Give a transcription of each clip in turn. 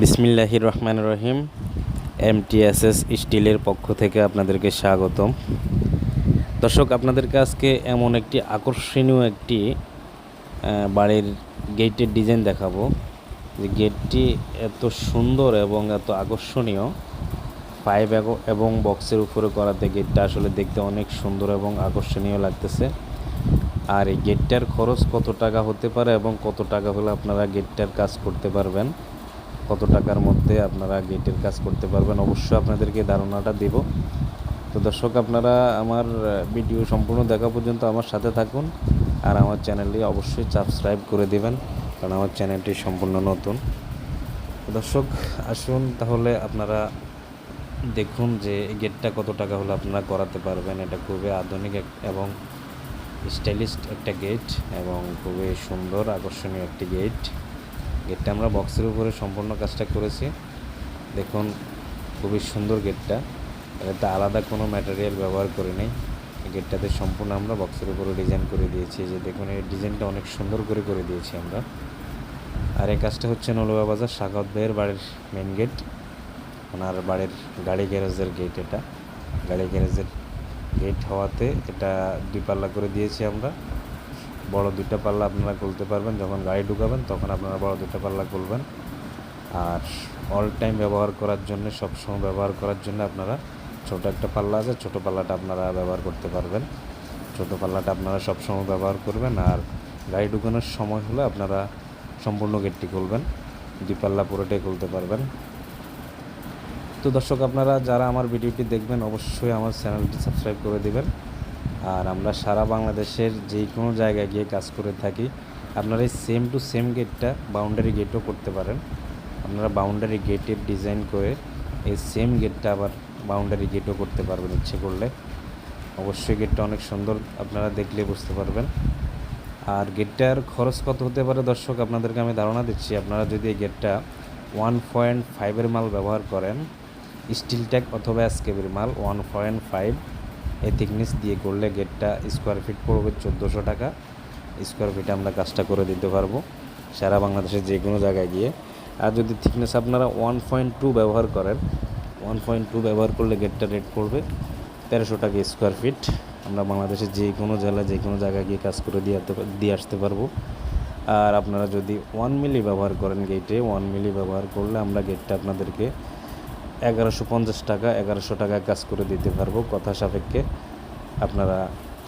বিসমিল্লাহির রহমান রহিম, এমটিএসএস স্টিলের পক্ষ থেকে আপনাদেরকে স্বাগতম। দর্শক, আপনাদেরকে আজকে এমন একটি আকর্ষণীয় একটি বাড়ির গেটের ডিজাইন দেখাবো। যে গেটটি এত সুন্দর এবং এত আকর্ষণীয়। পাইপ এবং বক্সের উপরে করাতে গেটটা আসলে দেখতে অনেক সুন্দর এবং আকর্ষণীয় লাগতেছে। আর এই গেটটার খরচ কত টাকা হতে পারে এবং কত টাকা হলে আপনারা গেটটার কাজ করতে পারবেন? কত টাকার মধ্যে আপনারা গেটের কাজ করতে পারবেন, অবশ্যই আপনাদেরকে ধারণাটা দেব। তো দর্শক, আপনারা আমার ভিডিও সম্পূর্ণ দেখা পর্যন্ত আমার সাথে থাকুন আর আমার চ্যানেলটি অবশ্যই সাবস্ক্রাইব করে দেবেন, কারণ আমার চ্যানেলটি সম্পূর্ণ নতুন। দর্শক, আসুন তাহলে আপনারা দেখুন যে গেটটা কত টাকা হলে আপনারা করাতে পারবেন। এটা খুবই আধুনিক এবং স্টাইলিশ একটা গেট এবং খুবই সুন্দর, আকর্ষণীয় একটি গেট। গেটটা আমরা বক্সের উপরে সম্পূর্ণ কাজটা করেছি। দেখুন, খুবই সুন্দর গেটটা। এটাতে আলাদা কোনো ম্যাটেরিয়াল ব্যবহার করি নাই। গেটটাতে সম্পূর্ণ আমরা বক্সের উপরে ডিজাইন করে দিয়েছি। যে দেখুন, এই ডিজাইনটা অনেক সুন্দর করে করে দিয়েছি আমরা। আর এই কাজটা হচ্ছে নলুয়া বাজার সাগত ভাইয়ের বাড়ির মেন গেট ওনার বাড়ির গাড়ি গ্যারেজের গেট এটা। গাড়ি গ্যারেজের গেট হওয়াতে এটা দুই পাল্লা করে দিয়েছি আমরা। বড় দুইটা পাল্লা আপনারা খুলতে পারবেন, যখন গাড়ি ঢুকাবেন তখন আপনারা বড় দুইটা পাল্লা খুলবেন। আর অল টাইম ব্যবহার করার জন্য সবসময় ব্যবহার করার জন্য আপনারা ছোট একটা পাল্লা আছে, ছোট পাল্লাটা আপনারা ব্যবহার করতে পারবেন। ছোট পাল্লাটা আপনারা সবসময় ব্যবহার করবেন আর গাড়ি ঢুকানোর সময় হলে আপনারা সম্পূর্ণ গেটটি খুলবেন, দুই পাল্লা পুরোটাই খুলতে পারবেন। তো দর্শক, আপনারা যারা আমার ভিডিওটি দেখবেন, অবশ্যই আমার চ্যানেলটি সাবস্ক্রাইব করে দিবেন। আর আমরা সারা বাংলাদেশের যে কোনো জায়গায় গিয়ে কাজ করে থাকি। আপনারা এই সেম টু সেম গেটটা বাউন্ডারি গেটও করতে পারেন। আপনারা বাউন্ডারি গেটের ডিজাইন করে এই সেম গেটটা আবার বাউন্ডারি গেটও করতে পারবেন ইচ্ছে করলে। অবশ্যই গেটটা অনেক সুন্দর, আপনারা দেখলে বুঝতে পারবেন। আর গেটটার খরচ কত হতে পারে দর্শক? আপনাদেরকে আমি ধারণা দিচ্ছি, আপনারা যদি এই গেটটা ওয়ান পয়েন্ট ফাইভের মাল ব্যবহার করেন স্টিল ট্যাগ অথবা এসকেবির মাল ওয়ান পয়েন্ট ফাইভ এই থিকনেস দিয়ে করলে গেটটা স্কোয়ার ফিট পড়বে চোদ্দোশো টাকা। স্কোয়ার ফিটে আমরা কাজটা করে দিতে পারব সারা বাংলাদেশের যে কোনো জায়গায় গিয়ে। আর যদি থিকনেস আপনারা ওয়ান পয়েন্ট টু ব্যবহার করেন ওয়ান পয়েন্ট টু ব্যবহার করলে গেটটা রেট পড়বে তেরোশো টাকা স্কোয়ার ফিট আমরা বাংলাদেশের যে কোনো জেলায় যে কোনো জায়গায় গিয়ে কাজ করে দিয়ে দিয়ে আসতে পারব। আর আপনারা যদি ওয়ান মিলি ব্যবহার করেন গেটে ওয়ান মিলি ব্যবহার করলে আমরা গেটটা আপনাদেরকে এগারোশো পঞ্চাশ টাকা, এগারোশো টাকায় কাজ করে দিতে পারব। কথা সাপেক্ষে আপনারা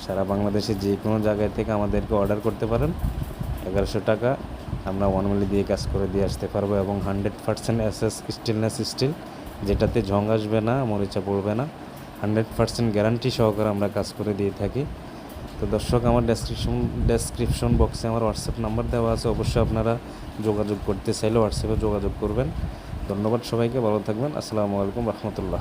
সারা বাংলাদেশে যে কোনো জায়গায় থেকে আমাদেরকে অর্ডার করতে পারেন। এগারোশো টাকা আমরা ওয়ান মিলি দিয়ে কাজ করে দিয়ে আসতে পারব এবং hundred percent S stainless steel যেটাতে ঝং আসবে না, মরিচা পড়বে না। হান্ড্রেড পার্সেন্ট গ্যারান্টি সহকারে আমরা কাজ করে দিয়ে থাকি। তো দর্শক, আমার ডেসক্রিপশন ডেসক্রিপশন বক্সে আমার হোয়াটসঅ্যাপ নাম্বার দেওয়া আছে। অবশ্যই আপনারা যোগাযোগ করতে চাইলে হোয়াটসঅ্যাপে যোগাযোগ করবেন। ধন্যবাদ সবাইকে ভালো থাকবেন। আসসালামু আলাইকুম রহমতুল্লাহ।